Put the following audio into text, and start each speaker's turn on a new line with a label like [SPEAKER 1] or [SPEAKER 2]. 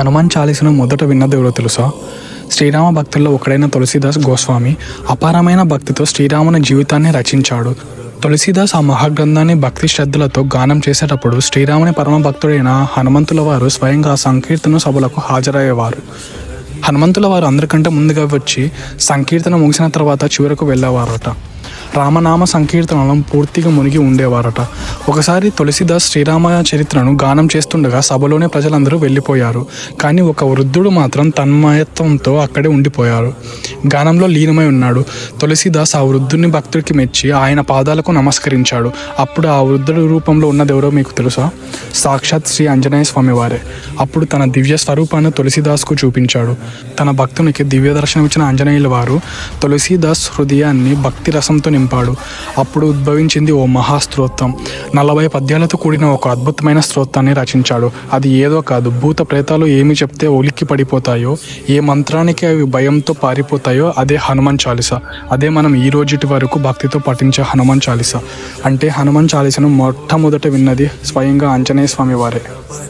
[SPEAKER 1] హనుమాన్ చాలీసను మొదట విన్న ఎవరో తెలుసా? శ్రీరామ భక్తుల్లో ఒకడైన తులసీదాస్ గోస్వామి అపారమైన భక్తితో శ్రీరాముని జీవితాన్ని రచించాడు. తులసీదాస్ ఆ మహాగ్రంథాన్ని భక్తి శ్రద్ధలతో గానం చేసేటప్పుడు శ్రీరాముని పరమ భక్తుడైన హనుమంతుల వారు స్వయంగా సంకీర్తన సభలకు హాజరయ్యేవారు. హనుమంతుల వారు అందరికంటే ముందుగా వచ్చి సంకీర్తన ముగిసిన తర్వాత చివరకు వెళ్ళేవారట. రామనామ సంకీర్తనలను పూర్తిగా మునిగి ఉండేవారట. ఒకసారి తులసిదాస్ శ్రీరామ చరిత్రను గానం చేస్తుండగా సభలోనే ప్రజలందరూ వెళ్ళిపోయారు. కానీ ఒక వృద్ధుడు మాత్రం తన్మయత్వంతో అక్కడే ఉండిపోయారు. గానంలో లీనమై ఉన్నాడు. తులసిదాస్ ఆ వృద్ధుని భక్తుడికి మెచ్చి ఆయన పాదాలకు నమస్కరించాడు. అప్పుడు ఆ వృద్ధుడి రూపంలో ఉన్నది ఎవరో మీకు తెలుసా? సాక్షాత్ శ్రీ ఆంజనేయ స్వామి వారే. అప్పుడు తన దివ్య స్వరూపాన్ని తులసిదాస్కు చూపించాడు. తన భక్తునికి దివ్య దర్శనం ఇచ్చిన ఆంజనేయుల వారు తులసిదాస్ హృదయాన్ని భక్తి రసంతో నింపాడు. అప్పుడు ఉద్భవించింది ఓ మహాస్తోత్రం నలభై పద్యాలతో కూడిన ఒక అద్భుతమైన స్తోత్రాన్ని రచించాడు. అది ఏదో కాదు భూత ప్రేతాలు ఏమి చెప్తే ఉలిక్కి పడిపోతాయో ఏ మంత్రానికి అవి భయంతో పారిపోతాయి అదే హనుమాన్ చాలీస. అదే మనం ఈ రోజుటి వరకు భక్తితో పఠించే హనుమాన్ చాలీస. అంటే హనుమాన్ చాలీసను మొట్టమొదట విన్నది స్వయంగా ఆంజనేయ స్వామి వారే.